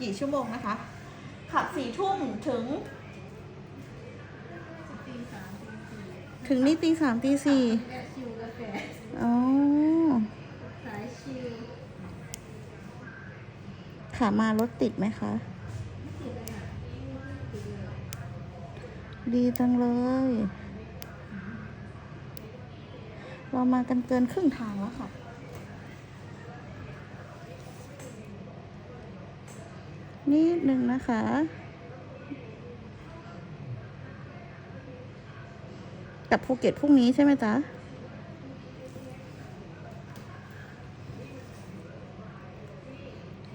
กี่ชั่วโมงนะคะ ขับสี่ทุ่มถึง ตีสามตีสี่ถึงนี่ตีสามตีสี่แอดชิวกาแฟอ๋อ สายชิวขามารถติดไหมคะติดเลยค่ะติดเลย ดีจังเลย เรามากันเกินครึ่งทางแล้วค่ะ นิดหนึ่งนะคะ กับภูเก็ตพรุ่งนี้ใช่ไหมจ๊ะ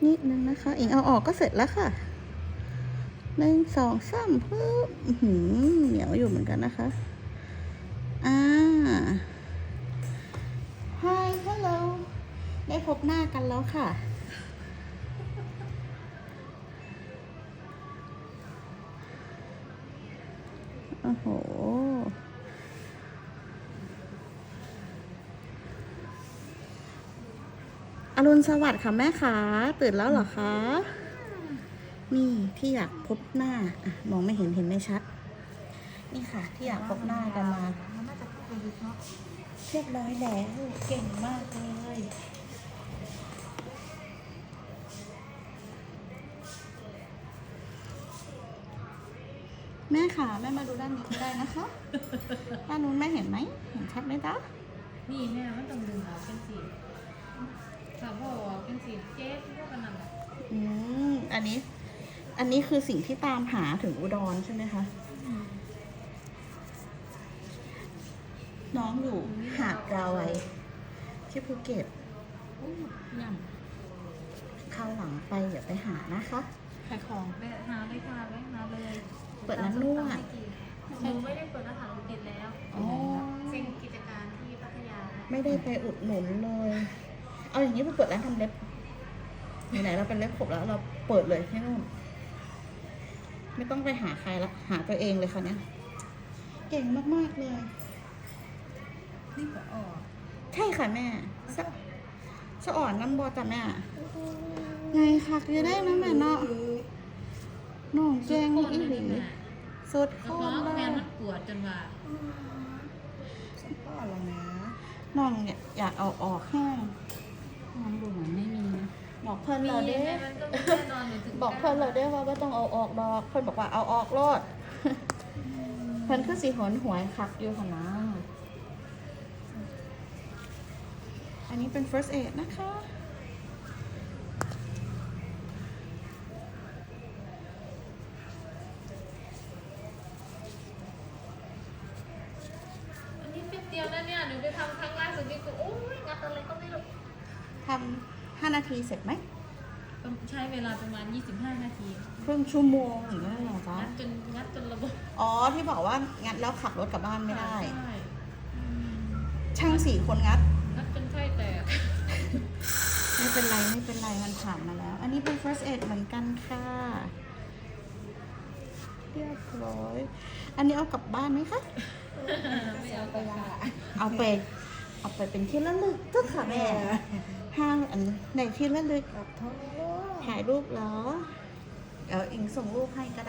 นิดนึงนะคะอิงเอาออกก็เสร็จแล้วค่ะหนึ่งสองสามปึ๊บอื้อหือเหนียวอยู่เหมือนกันนะคะ อ่า Hi hello ได้พบหน้ากันแล้วค่ะ โอ้โห อรุณสวัสดิ์ค่ะแม่ขาตื่นแล้วเหรอคะ นี่ที่อยากพบหน้าอะมองไม่เห็นเห็นไม่ชัด นี่ค่ะ ที่อยากพบหน้ากันมาเรียบร้อยแล้วเก่งมากเลย แม่ค่ะแม่มาดูด้านนี้ก็ได้นะคะด้านนู้นแม่เห็นไหมเห็นชัดไหมจ๊ะนี่แม่มันต้องดึงออกเป็นสีถ้าบอกว่าเป็นสีเจ๊ที่พวกกันนั่นแหละอืมอันนี้ อันนี้คือสิ่งที่ตามหาถึงอุดรใช่ไหมคะน้องอยู่หาดราวัยที่ภูเก็ตอู้ยคราวหลังไปเดี๋ยวไปหานะคะำขายของแม่หาเลยค่ะแม่หาเลย เปิดร้านนวดหนูไม่ได้เปิดร้านอาหารติดแล้วอ๋อเป็นกิจการที่พัทยาไม่ได้ไปอุดหนุนเลย เอาอย่างนี้ไปเปิดร้านทำเล็บไหนๆเราเป็นเล็บขบแล้ว เราเปิดเลยที่นู่น ไม่ต้องไปหาใครละหาตัวเองเลยค่ะเนี่ยเก่งมากๆเลย นี่ก็ออกใช่ค่ะแม่สะสะอ่อนน้ำบอจ้ะแม่ ไงคักจะได้นะแม่เนาะ น้องแกงอีหลีสุดกโคระตเพาะรเลแม่ยมันปวดจนว่าก็อะไรนะน้องเนี่ยอยากเอาออกแห้งน้องดูเหมือนไม่มีนะบอกเพื่อนมีเราเด้แม่มันก็มีแน่นอนหนูถึงบอกเพื่อนเราได้ว่าไม่ต้องเอาออกดอก เพื่อนบอกว่าเอาออกรอดเพื่อนคือสีหอนหวยคักอยู่ค่ะนะ อันนี้เป็น first aid นะคะ เป็นเดียวนะเนี่ยหนูไปทำครั้งล่าสุดนี่ก็โอ้ยงัดอะไรก็ไม่รู้ทำห้านาทีเสร็จไหมใช้เวลาประมาณ 25 นาทีครึ่งชั่วโมงหรือว่าอะไรจ๊ะงัดจนงัดจนระบบอ๋อที่บอกว่างัดแล้วขับรถกลับบ้านไม่ได้ ใช่อืมช่างสี่คนงัด งัดจนไส้แตกไม่เป็นไรไม่เป็นไรมันผ่านมาแล้ว อันนี้เป็น first aid เหมือนกันค่ะ เรียบร้อย อันนี้เอากลับบ้านไหมคะ ไม่เอาไปละเอาไป เอาไปเป็นที่ระลึกก็ค่ะแม่ ห้างอันในที่ระลึกถ่ายรูปเหรอ เดี๋ยวอิงส่งรูปให้ก็ได้